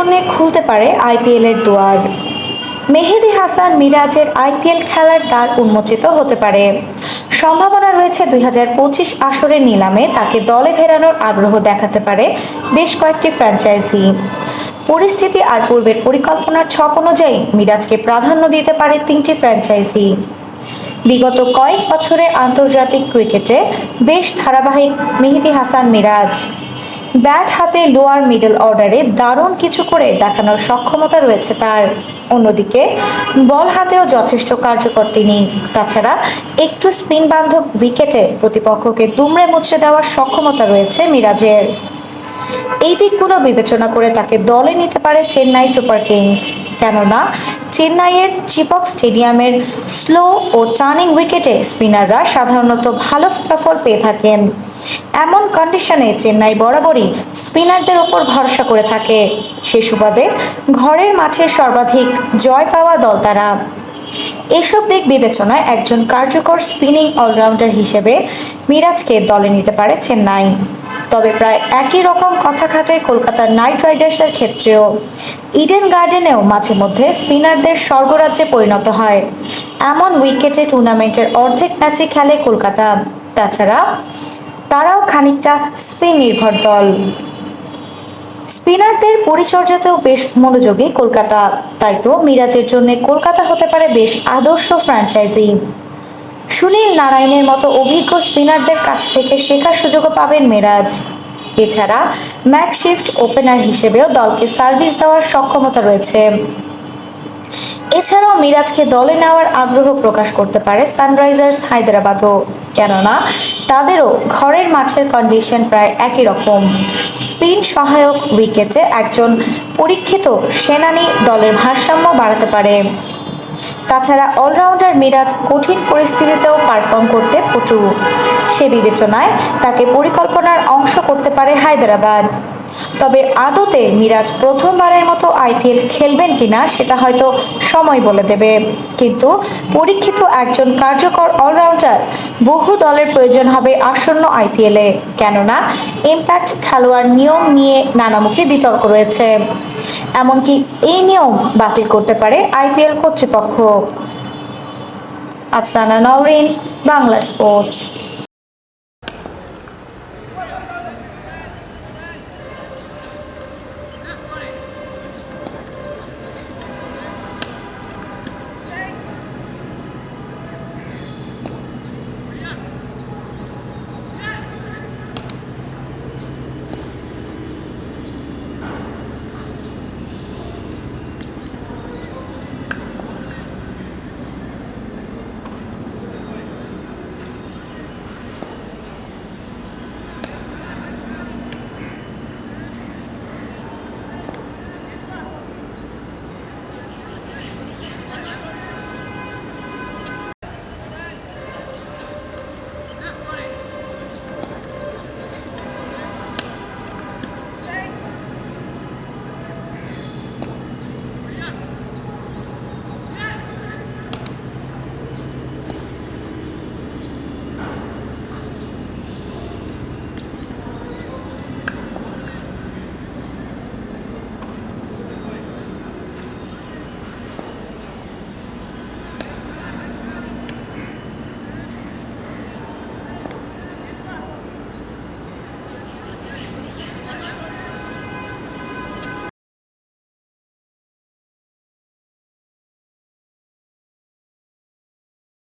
জন্য খুলতে পারে আইপিএল এর দুয়ার। মেহেদি হাসান মিরাজের আইপিএল খেলার দ্বার উন্মোচিত হতে পারে। সম্ভাবনা রয়েছে দুই আসরের নিলামে তাকে দলে ফেরানোর আগ্রহ দেখাতে পারে বেশ কয়েকটি ফ্র্যাঞ্চাইজি। পরিস্থিতি আর পূর্বের পরিকল্পনার ছক অনুযায়ী মিরাজকে প্রাধান্য দিতে পারে তিনটি ফ্র্যাঞ্চাইজি। বিগত কয়েক বছরে আন্তর্জাতিক ক্রিকেটে বেশ ধারাবাহিক মেহেদি হাসান মিরাজ। ব্যাট হাতে লোয়ার মিডল অর্ডারে দারুণ কিছু করে দেখানোর সক্ষমতা রয়েছে তার। অন্যদিকে, বল হাতেও যথেষ্ট কার্যকর তিনি। তাছাড়া, একটু স্পিন বান্ধব উইকেটে প্রতিপক্ষকে দুমড়ে মুচড়ে দেওয়ার সক্ষমতা রয়েছে মিরাজের। এই দিকগুলো বিবেচনা করে তাকে দলে নিতে পারে চেন্নাই সুপার কিংস। কেননা, চেন্নাইয়ের চিপক স্টেডিয়ামের স্লো ও টার্নিং উইকেটে স্পিনাররা সাধারণত ভালো ফলাফল পেয়ে থাকেন। এমন কন্ডিশনে চেন্নাই বরাবরই স্পিনারদের ওপর ভরসা করে থাকে। সে সুবাদে ঘরের মাঠে সর্বাধিক জয় পাওয়া দল তারা। এসব দিক বিবেচনায় একজন কার্যকর স্পিনিং অলরাউন্ডার হিসেবে মিরাজকে দলে নিতে পারে চেন্নাই। তবে প্রায় একই রকম কথা খাটায় কলকাতার নাইট রাইডার্সের ক্ষেত্রেও। ইডেন গার্ডেনেও মাঝে মধ্যে স্পিনারদের স্বর্গরাজ্যে পরিণত হয়। এমন উইকেটে টুর্নামেন্টের অর্ধেক ম্যাচে খেলে কলকাতা। তাছাড়া তারাও খানিকটা স্পিন নির্ভর দল। স্পিনারদের পরিচর্যাতেও বেশ মনোযোগী কলকাতা, তাই তো মিরাজের জন্য কলকাতা হতে পারে বেশ আদর্শ ফ্র্যাঞ্চাইজি। সুনীল নারায়ণের মতো অভিজ্ঞ স্পিনারদের কাছ থেকে শেখার সুযোগও পাবেন মিরাজ। এছাড়া ম্যাকশিফট ওপেনার হিসেবেও দলকে সার্ভিস দেওয়ার সক্ষমতা রয়েছে। এছাড়াও মিরাজকে দলে নেওয়ার আগ্রহ প্রকাশ করতে পারে সানরাইজার্স হায়দ্রাবাদও। কেননা, তাদেরও ঘরের মাঠের কন্ডিশন প্রায় একই রকম। স্পিন সহায়ক উইকেটে একজন পরীক্ষিত সেনানি দলের ভারসাম্য বাড়াতে পারে। তাছাড়া অলরাউন্ডার মিরাজ কঠিন পরিস্থিতিতেও পারফর্ম করতে পটু সে বিবেচনায় তাকে পরিকল্পনার অংশ করতে পারে হায়দ্রাবাদ। তবে আদতে মিরাজ প্রথমবারের মতো আইপিএল খেলবেন কিনা সেটা হয়তো সময় বলে দেবে। কিন্তু পরীক্ষিত একজন কার্যকর অলরাউন্ডার, বহু দলের প্রয়োজন হবে আসন্ন আইপিএলে কেননা, ইম্প্যাক্ট খেলোয়াড় নিয়ম নিয়ে নানামুখী বিতর্ক রয়েছে। এমনকি এই নিয়ম বাতিল করতে পারে আইপিএল কর্তৃপক্ষ। আফসানা নওরিন, বাংলা স্পোর্টস।